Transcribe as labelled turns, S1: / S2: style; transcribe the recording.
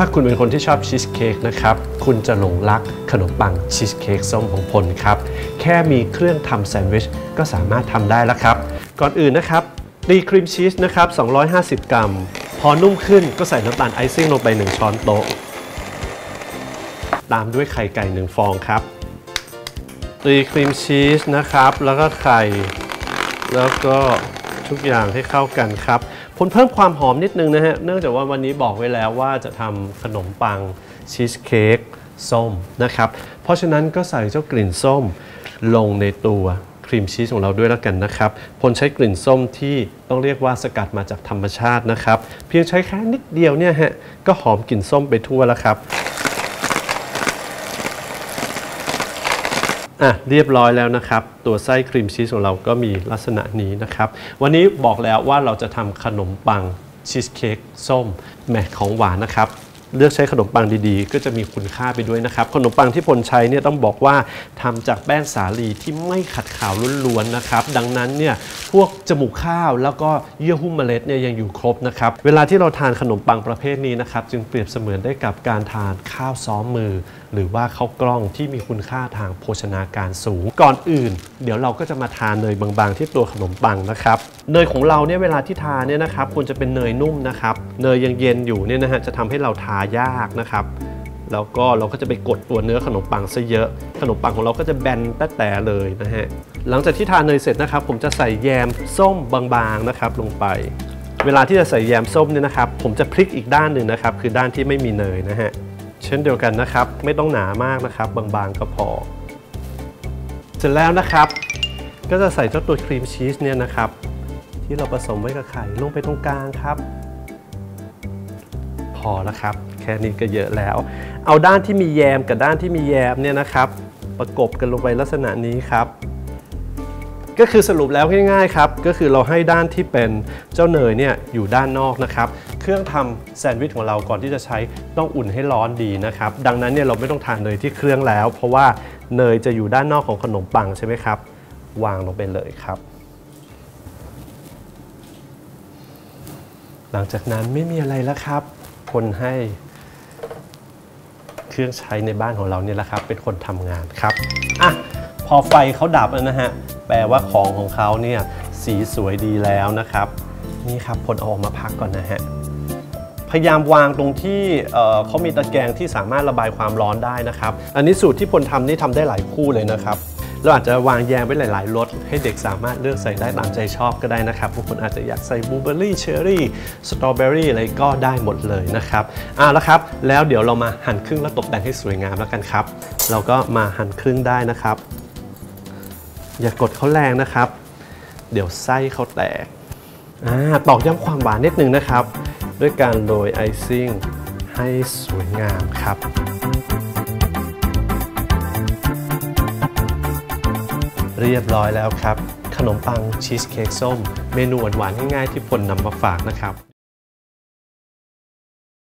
S1: ถ้าคุณเป็นคนที่ชอบชีสเค้กนะครับ คุณจะหลงรักขนมปังชีสเค้กส้มของพลครับ แค่มีเครื่องทำแซนด์วิชก็สามารถทำได้แล้วครับ ก่อนอื่นนะครับตีครีมชีสนะครับ 250 กรัม พอนุ่มขึ้นก็ใส่น้ำตาลไอซิ่งลงไป 1 ช้อนโต๊ะ ตามด้วยไข่ไก่ 1 ฟองครับ ตีครีมชีสนะครับ แล้วก็ไข่ แล้วก็ ทุกอย่างให้เข้ากันครับผลเพิ่มความหอมนิดนึงนะฮะ เนื่องจากว่าวันนี้บอกไว้แล้วว่าจะทำขนมปังชีสเค้กส้มนะครับ เพราะฉะนั้นก็ใส่เจ้ากลิ่นส้มลงในตัวครีมชีสของเราด้วยแล้วกันนะครับพลใช้กลิ่นส้มที่ต้องเรียกว่าสกัดมาจากธรรมชาตินะครับ เพียงใช้แค่นิดเดียวเนี่ยฮะก็หอมกลิ่นส้มไปทั่วแล้วครับ อะเรียบร้อยแล้วนะครับ ตัวไส้ครีมชีสของเราก็มีลักษณะนี้นะครับ วันนี้บอกแล้วว่าเราจะทำขนมปังชีสเค้กส้มแหมของหวานนะครับ เลือกใช้ขนมปังดีๆ ก็จะมีคุณค่าไปด้วยนะครับ ขนมปังที่พลใช้เนี่ยต้องบอกว่าทำจากแป้งสาลีที่ไม่ขัดขาวล้วนๆนะครับ ดังนั้นเนี่ยพวกจมูกข้าวแล้วก็เยื่อหุ้มเมล็ดเนี่ยยังอยู่ครบนะครับ เวลาที่เราทานขนมปังประเภทนี้นะครับ จึงเปรียบเสมือนได้กับการทานข้าวซ้อมมือ หรือว่าข้าวกล้องที่มีคุณค่าทางโภชนาการสูง ก่อนอื่น เดี๋ยวเราก็จะมาทานเนยบางๆ ที่ตัวขนมปังนะครับเนยของเราเนี่ยเวลาที่ทานเนี่ยนะครับควรจะเป็นเนยนุ่มนะครับเนยยังเย็นอยู่เนี่ยนะฮะจะทำให้เราทายากนะครับ แล้วก็เราก็จะไปกดตัวเนื้อขนมปังซะเยอะ ขนมปังของเราก็จะแบนแต่แต่เลยนะฮะ หลังจากที่ทานเนยเสร็จนะครับ ผมจะใส่แยมส้มบางๆนะครับลงไป เวลาที่จะใส่แยมส้มเนี่ยนะครับ ผมจะพลิกอีกด้านหนึ่งนะครับ คือด้านที่ไม่มีเนยนะฮะ เช่นเดียวกันนะครับ ไม่ต้องหนามากนะครับ บางๆก็พอ เสร็จแล้วนะครับ ก็จะใส่เจ้าตัวครีมชีสเนี่ยนะครับที่เราผสมไว้กับไข่ลงไปตรงกลางครับ พอแล้วครับ ค่นี้ก็เยอะแล้ว เอาด้านที่มีแยมกับด้านที่มีแยมเนี่ยนะครับ ประกบกันลงไปลักษณะนี้ครับก็คือสรุปแล้วง่ายๆครับ ก็คือเราให้ด้านที่เป็นเจ้าเนยเนี่ยอยู่ด้านนอกนะครับ เครื่องทำแซนด์วิชของเราก่อนที่จะใช้ต้องอุ่นให้ร้อนดีนะครับ ดังนั้นเนี่ยเราไม่ต้องทานเนยที่เครื่องแล้ว เพราะว่าเนยจะอยู่ด้านนอกของขนมปังใช่ไหมครับ วางลงไปเลยครับ หลังจากนั้นไม่มีอะไรแล้วครับ คนให้ เครื่องใช้ในบ้านของเราเนี่ยแหละครับ เป็นคนทำงานครับอะพอไฟเขาดับแล้วนะฮะแปลว่าของของเขาเนี่ยสีสวยดีแล้วนะครับ นี่ครับพลเอาออกมาพักก่อนนะฮะพยายามวางตรงที่เเขามีตะแกรงที่สามารถระบายความร้อนได้นะครับ อันนี้สูตรที่พลทำนี่ทำได้หลายคู่เลยนะครับ เราอาจจะวางแยมไว้หลายๆรสให้เด็กสามารถเลือกใส่ได้ตามใจชอบก็ได้นะครับบางคนอาจจะอยากใส่บลูเบอร์รี่เชอร์รี่สตรอเบอร์รี่อะไรก็ได้หมดเลยนะครับอ่าแล้วครับ แล้วเดี๋ยวเรามาหั่นครึ่งแล้วตกแต่งให้สวยงามแล้วกันครับ เราก็มาหั่นครึ่งได้นะครับ อย่ากดเขาแรงนะครับ เดี๋ยวไส้เขาแตกอ่าตอกย้ำความหวานนิดนึงนะครับ ด้วยการโรยไอซิ่งให้สวยงามครับ เรียบร้อยแล้วครับ ขนมปังชีสเค้กส้ม เมนูหวานๆง่ายๆที่พลนำมาฝากนะครับ